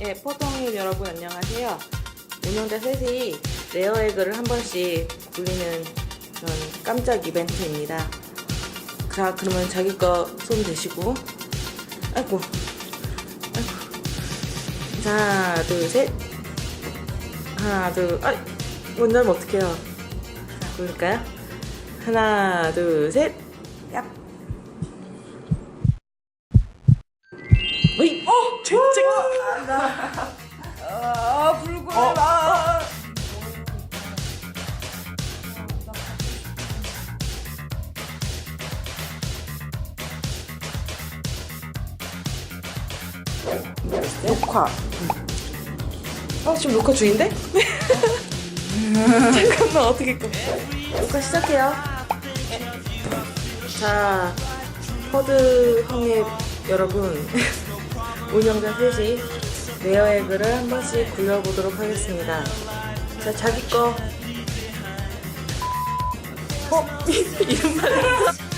예, 포동님 여러분 안녕하세요. 운영자 셋이 레어 에그를 한 번씩 굴리는 그런 깜짝 이벤트입니다. 자, 그러면 자기 거 손 대시고, 아이고, 아이고. 자, 하나, 둘, 셋. 하나, 둘, 아, 못 넣으면 어떡해요. 자, 굴릴까요? 하나, 둘, 셋. 얍. 어이, 어, 잭잭. 아 불고 어, 나. 녹화. 어, 지금 녹화 중인데? 잠깐만, 어떻게 꺼. 녹화 시작해요. 자, 허드 형님 여러분, 운영자 3시 레어의 글을 한 번씩 굴려보도록 하겠습니다. 자, 자기 거. 어? 이름 말했어?